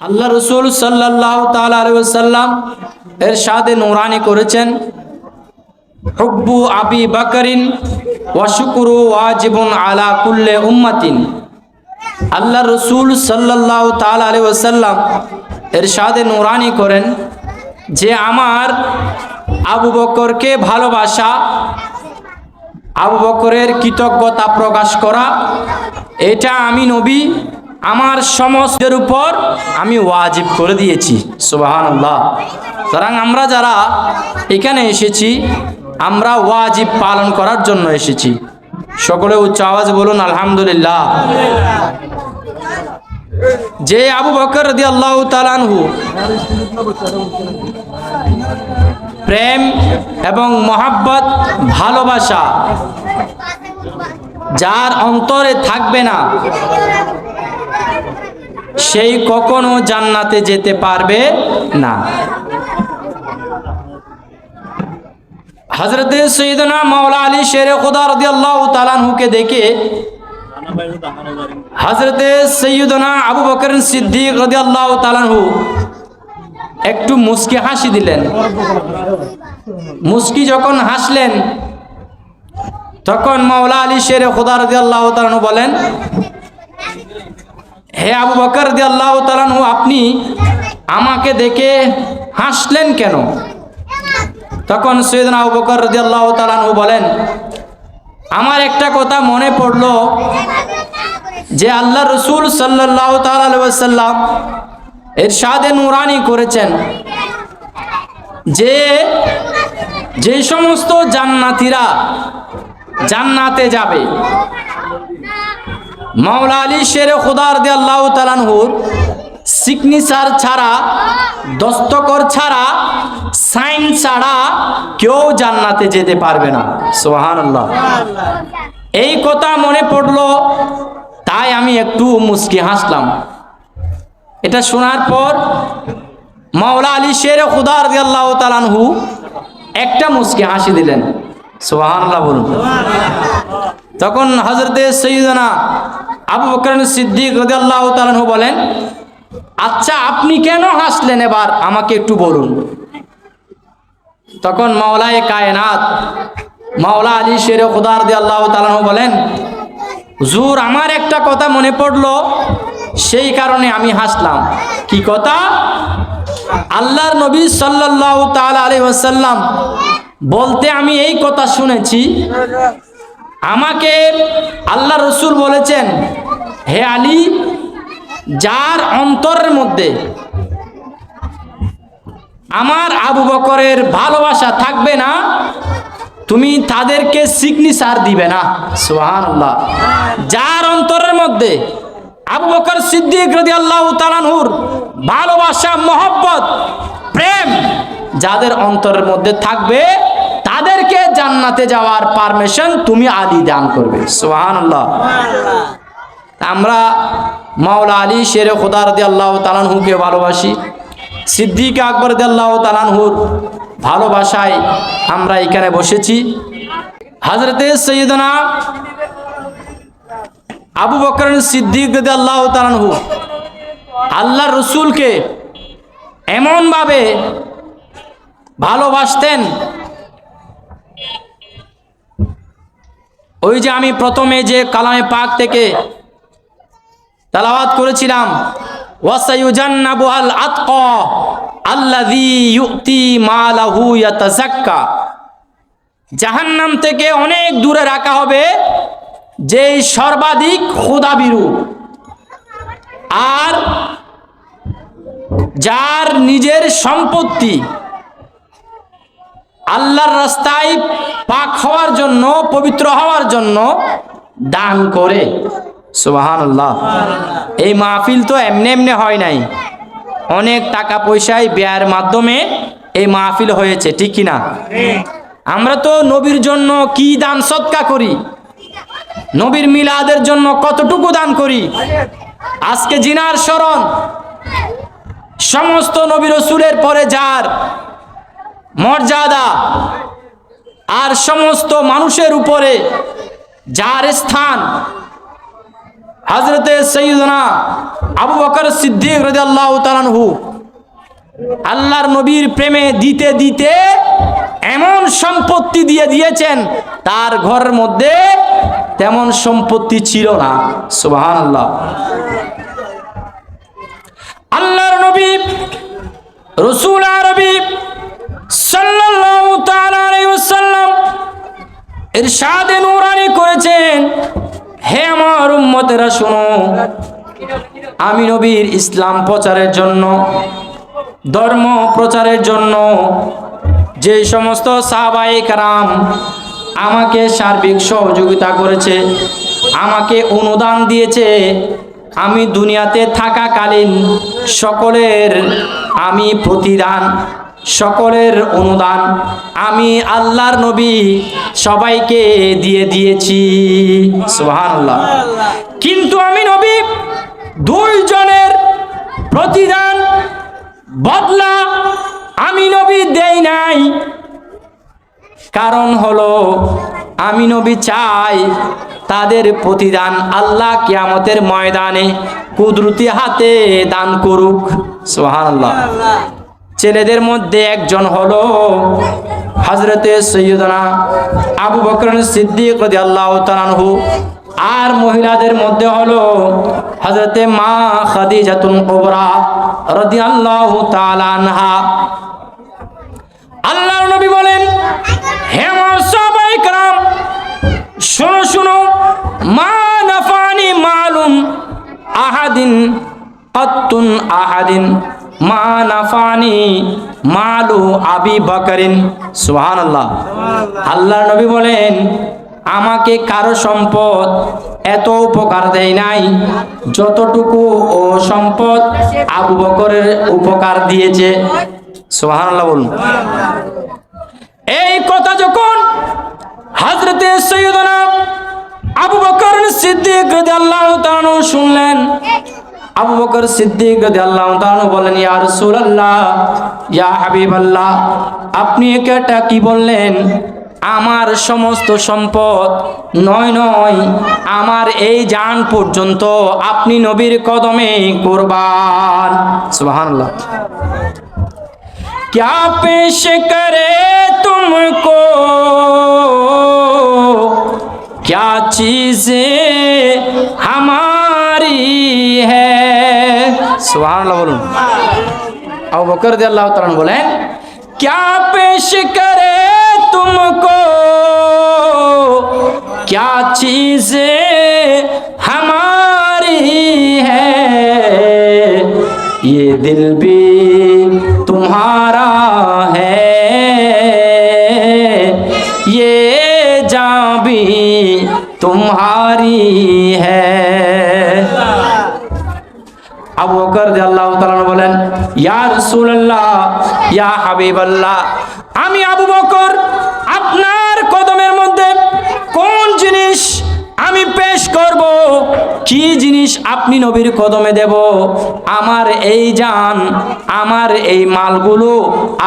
আল্লাহ রসুল সাল্লাহ তাল্লাম এর সাদে নোরানি করেছেন, হব্বু আবি বাকরিন ওয়াশুকুরু ওয়াজিবুন আলা কুল্লে উম্মাতিন। আল্লাহ রসুল সাল্লাহ তাল আলি ওসাল্লাম এর সাদে নোরানি করেন যে আমার আবু বকরকে ভালোবাসা, আবু বকরের কৃতজ্ঞতা প্রকাশ করা, এটা আমি নবী আমার সমস্তের উপর আমি ওয়াজিব করে দিয়েছি। সুবাহান আল্লাহ সুতরাং আমরা যারা এখানে এসেছি, আমরা ওয়াজিব পালন করার জন্য এসেছি। সকলে উচ্চ আওয়াজ বলুন, আলহামদুলিল্লাহ। যে আবু বকর রদি আল্লাহ তালানহু প্রেম এবং মহাব্বত, ভালোবাসা, যার অন্তরে থাকবে না সেই কখনো জান্নাতে যেতে পারবে না। হজরত সৈদনা মাওলা আলী শের খুদা রদি আল্লাহ তালানহুকে দেখে হজরত সৈয়দনা আবু বকর সিদ্দিক রদি আল্লাহ তালানহু একটু মুস্কি হাসি দিলেন। মুস্কি যখন হাসলেন, তখন মাওলা আলী শের খুদা রদি আল্লাহ তালানহু বলেন হে আবু বকর রদি আল্লাহ তালানহু আপনি আমাকে দেখে হাসলেন কেন? তখন সৈয়দনা আবু বকর রদি আল্লাহ তালানহু বলেন, আমার একটা কথা মনে পড়ল যে আল্লাহ রসুল সাল্লাহ তাল্লাম এর সাদে নুরানি করেছেন। যে যে সমস্ত জান্নাতিরা জান্নাতে যাবে মাওলা আলী শের খুদার দে আল্লাহ তালানহুর সিগনেচার ছাড়া দস্তকর ছাড়া সাইন ছাড়া কেউ জান্নাতে যেতে পারবে না। সোহান আল্লাহ এই কথা মনে পড়ল তাই আমি একটু মুস্কি হাসলাম। এটা শোনার পর মাওলা আলী শের খুদার দি আল্লাহ তালানহু একটা মুস্কি হাসি দিলেন। সোহান আল্লাহ বলুন তখন হজরতে সৈয়দনা আবু বকর সিদ্দিক রদি আল্লাহ তালানহু বলেন আচ্ছা আপনি কেন হাসলেন এবার? আমাকে একটু বলুন। তখন মাওলায় কায়নাত, মাওলা আলী শের খুদার দি আল্লাহ তালানহু বলেন, হুজুর, আমার একটা কথা মনে পড়ল, সেই কারণে আমি হাসলাম। কি কথা? আল্লাহর নবী সাল্লাহ তাল আলী ওসাল্লাম বলতে আমি এই কথা শুনেছি আমাকে আল্লাহ রসুল বলেছেন, হে আলী, যার অন্তরের মধ্যে আমার আবু বকরের ভালোবাসা থাকবে না, তুমি তাদেরকে সিগনেচার দিবে না। সোহান আল্লাহ যার অন্তরের মধ্যে আবু বকর সিদ্দিক রদি আল্লাহ তালানহুর ভালোবাসা, মহব্বত, প্রেম যাদের অন্তরের মধ্যে থাকবে তাদেরকে জান্নাতে যাওয়ার পারমিশন তুমি আলী দান করবে। সোহান আল্লাহ আমরা মাওলা আলী শেরে খুদা রদি আল্লাহ তালানহুকে ভালোবাসি। সিদ্দিক আকবর আল্লাহ তালানহুর ভালোবাসায় আমরা এখানে বসেছি। হাজরতে সৈয়দনা আবু বকর সিদ্দিক আল্লাহ তালানহু আল্লাহ রসুলকে এমনভাবে ভালোবাসতেন ওই যে আমি প্রথমে যে কালামে পাক থেকে তালাওয়াত করেছিলাম ওয়াসাইউজান্নাবু আল আতকা আল্লাযী ইউতি মালাহু ইয়াতাযাক্কা। জাহান্নাম থেকে অনেক দূরে রাখা হবে, যেই সর্বাধিক ক্ষুদাবিরু আর যার নিজের সম্পত্তি আল্লাহর রাস্তায় পাক হওয়ার জন্য, পবিত্র হওয়ার জন্য দান করে। সুবাহান আল্লাহ এই মাহফিল তো এমনি এমনি হয় নাই। অনেক টাকা পয়সায় ব্যয়ের মাধ্যমে এই মাহফিল হয়েছে, ঠিক কিনা? আমরা তো নবীর জন্য কি দান সৎকা করি? নবীর মিলাদের জন্য কতটুকু দান করি? আজকে জিনার স্মরণ। সমস্ত নবী রসুলের পরে যার মর্যাদা আর সমস্ত মানুষের উপরে যার স্থান হজরতে সৈদনা আবু বকর সিদ্দিক রাদিয়াল্লাহু তাআলাহু আল্লাহর নবীর প্রেমে দিতে দিতে এমন সম্পত্তি দিয়ে দিয়েছেন, তার ঘরের মধ্যে তেমন সম্পত্তি ছিল না। সুবহানাল্লাহ। আল্লাহর নবী রসুল আরবি সাল্লাল্লাহু তাআলা করেছেন, হে আমার উম্মতেরা, শোনো, আমি নবীর ইসলাম প্রচারের জন্য, ধর্ম প্রচারের জন্য যে সমস্ত সাহাবাই কারাম আমাকে সার্বিক সহযোগিতা করেছে, আমাকে অনুদান দিয়েছে, আমি দুনিয়াতে থাকাকালীন সকলের আমি প্রতিদান সকলের অনুদান আমি আল্লাহর নবী সবাইকে দিয়ে দিয়েছি। সুবহানাল্লাহ। কিন্তু আমি নবী দুইজনের প্রতিদান বদলা আমি নবী দেই নাই। কারণ হলো আমি নবী চাই তাদের প্রতিদান আল্লাহ কিয়ামতের ময়দানে কুদরতি হাতে দান করুক। সুবহানাল্লাহ। ছেলেদের মধ্যে একজন হলো হজরতে সৈয়দনা আবু বকর সিদ্দিক আল্লাহ আর মহিলাদের মধ্যে হলো হজরতে মা খাদি জাতুন কোবরা রদি আল্লাহ তালানহা আল্লাহ নবী বলেন, হে সবাই কাম শোনো শোনো, মা নাফানি মালুম আহাদিন আত্তুন আহাদিন। মা নাফানি মালু আবি বকরিন। সুবহানাল্লাহ। আল্লাহর নবী বলেন, আমাকে কারও সম্পদ এত উপকার দেয় নাই, যতটুকু ও সম্পদ আবু বকরের উপকার দিয়েছে। সোহান আল্লাহ বলুন। এই কথা যখন হজরতে সৈয়দনা আবু বকর সিদ্দিক রাদিয়াল্লাহু তাআলা শুনলেন আবু বকর সিদ্দিক রাদিয়াল্লাহু তাআলা বলেন ইয়া রাসূলুল্লাহ ইয়া হাবিবাল্লাহ আপনি এটা কি বললেন আমার সমস্ত সম্পদ নয় নয় আমার এই জান পর্যন্ত আপনি নবীর কদমে কোরবান সুবহানাল্লাহ क्या पेश करे तुमको क्या चीजें हमारी है। अल्लाह बोलूँ। अब बकर दे अल्लाह ताला बोलें, क्या पेश करे तुमको? क्या चीज़ें हमारी है? ये दिल भी तुम्हारा है। ये जान भी तुम्हारी है। আবু বকর রাদিয়াল্লাহু তাআলা বলেন, ইয়া রাসূলুল্লাহ, ইয়া হাবিবাল্লাহ, আমি আবু বকর, আপনার কদমের মধ্যে কোন জিনিস আমি পেশ করব। কি জিনিস আপনি নবীর কদমে দেব? আমার এই জান, আমার এই মালগুলো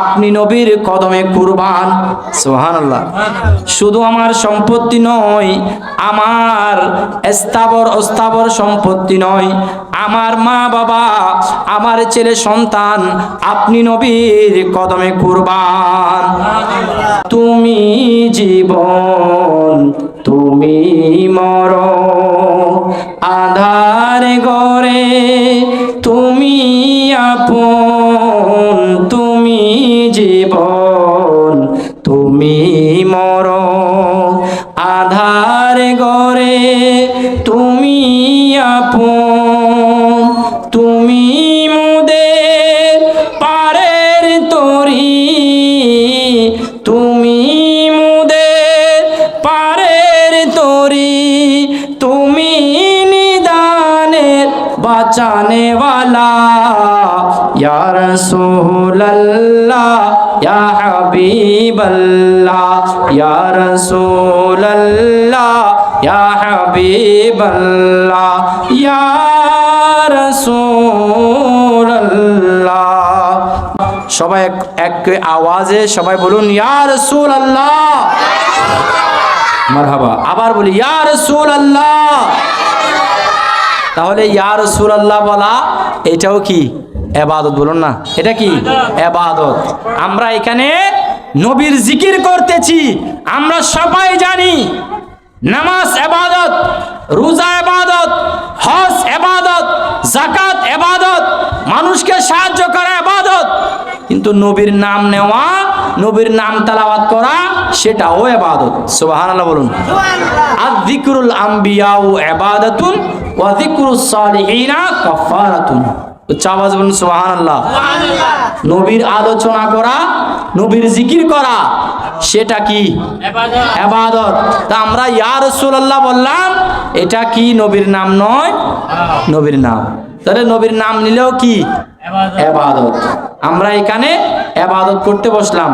আপনি নবীর কদমে কুরবান। সুবহানাল্লাহ। শুধু আমার সম্পত্তি নয়, আমার স্থাবর অস্থাবর সম্পত্তি নয়, আমার মা বাবা, আমার ছেলে সন্তান আপনি নবীর কদমে কুরবান। তুমি জীবন তুমি মর আধার গরে তুমি আপন তুমি জীবন তুমি মর আধার গরে তুমি আপন বাঁচানে वाला या रसूल अल्लाह या हबीब अल्लाह या रसूल अल्लाह या हबीब अल्लाह या रसूल अल्लाह সবাই এক এক আওয়াজে সবাই বলুন ইয়া রসুল আল্লাহ মারহাবা আবার বলি ইয়া রসুল আল্লাহ তাহলে ইয়া রাসূলুল্লাহ বলা, এটাও কি? এবাদত বলুন না। এটা কি? এবাদত। আমরা এখানে নবীর জিকির করতেছি। আমরা সবাই জানি, নামাজ এবাদত, রোজা এবাদত, হজ এবাদত জাকাত এবাদত, মানুষকে সাহায্য করা এবাদত। কিন্তু নবীর নাম নেওয়া নবীর নাম তালাওয়াত করা সেটাও এবাদত। সুবহানাল্লাহ বলুন। আর যিকরুল আম্বিয়াউ ইবাদাতুন ওয়া যিকরুস সালিহিনা কাফারাতুন উচ্চ আওয়াজ বলুন সুবহানাল্লাহ। নবীর আলোচনা করা নবীর জিকির করা সেটা কি? এবাদত। তা আমরা ইয়া রাসূলুল্লাহ বললাম এটা কি নবীর নাম নয়? নবীর নাম। তাহলে নবীর নাম নিলেও কি? এবাদত। আমরা এখানে আবাদত করতে বসলাম।